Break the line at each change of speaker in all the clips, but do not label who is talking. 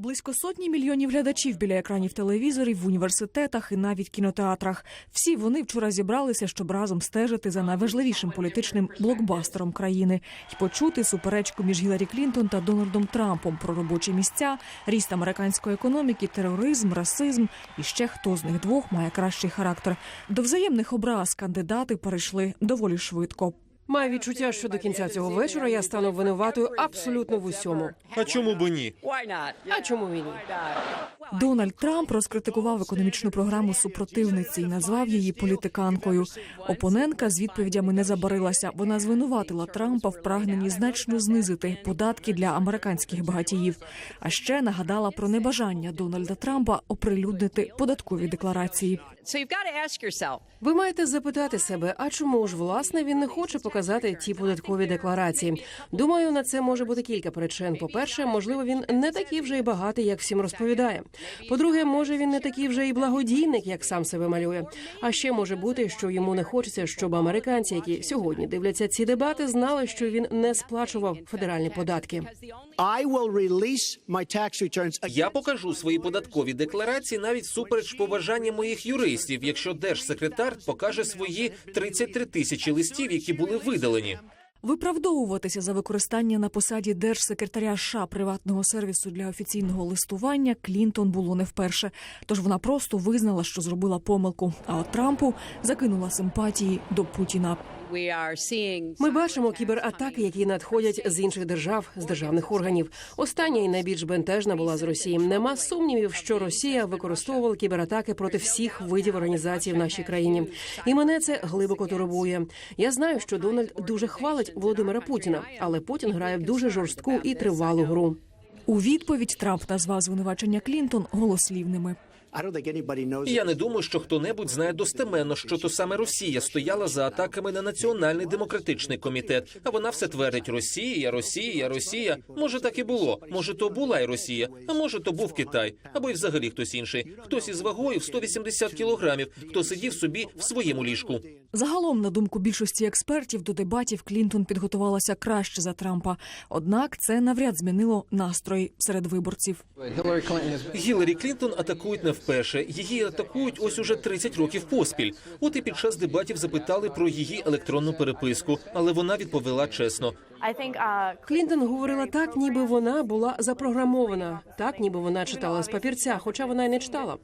Близько сотні мільйонів глядачів біля екранів телевізорів в університетах і навіть кінотеатрах. Всі вони вчора зібралися, щоб разом стежити за найважливішим політичним блокбастером країни і почути суперечку між Гіларі Клінтон та Дональдом Трампом про робочі місця, ріст американської економіки, тероризм, расизм і ще хто з них двох має кращий характер. До взаємних образ кандидати перейшли доволі швидко.
Маю відчуття, що до кінця цього вечора я стану винуватою абсолютно в усьому.
А чому б ні?
А чому він?
Дональд Трамп розкритикував економічну програму супротивниці і назвав її політиканкою. Опонентка з відповідями не забарилася. Вона звинуватила Трампа в прагненні значно знизити податки для американських багатіїв. А ще нагадала про небажання Дональда Трампа оприлюднити податкові декларації.
Ви маєте запитати себе, а чому ж власне він не хоче показати ті податкові декларації? Думаю, на це може бути кілька причин. По-перше, можливо, він не такий вже й багатий, як всім розповідає. По-друге, може він не такий вже й благодійник, як сам себе малює. А ще може бути, що йому не хочеться, щоб американці, які сьогодні дивляться ці дебати, знали, що він не сплачував федеральні податки.
I will release my tax returns
Я покажу свої податкові декларації навіть супереч побажання моїх юристів, якщо держсекретар покаже свої 33 тисячі листів, які були видалені.
Виправдовуватися за використання на посаді держсекретаря США приватного сервісу для офіційного листування Клінтон було не вперше. Тож вона просто визнала, що зробила помилку. А от Трампу закинула симпатії до Путіна.
Ми бачимо кібератаки, які надходять з інших держав, з державних органів. Остання і найбільш бентежна була з Росії. Нема сумнівів, що Росія використовувала кібератаки проти всіх видів організацій в нашій країні. І мене це глибоко турбує. Я знаю, що Дональд дуже хвалить Володимира Путіна, але Путін грає в дуже жорстку і тривалу гру.
У відповідь Трамп назвав звинувачення Клінтон голослівними.
Я не думаю, що хто-небудь знає достеменно, що то саме Росія стояла за атаками на національний демократичний комітет. А вона все твердить: Росія, Росія, Росія. Може, так і було. Може, то була й Росія, а може, то був Китай, або й взагалі хтось інший. Хтось із вагою в 180 кілограмів, хто сидів собі в своєму ліжку.
Загалом, на думку більшості експертів, до дебатів Клінтон підготувалася краще за Трампа. Однак це навряд змінило настрої серед виборців.
Гіларі Клінтон атакують не вперше. Її атакують ось уже 30 років поспіль. От і під час дебатів запитали про її електронну переписку, але вона відповіла чесно.
Uh,
Клінтон говорила так, ніби вона була запрограмована, так ніби вона читала з папірця, хоча вона й не читала.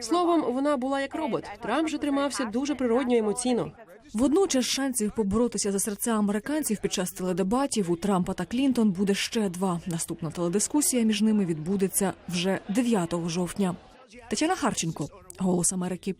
Словом, вона була як робот. Трамп же тримався дуже природньо емоційно.
Водночас шансів поборотися за серця американців під час теледебатів у Трампа та Клінтон буде ще два. Наступна теледискусія між ними відбудеться вже 9 жовтня. Тетяна Харченко, Голос Америки.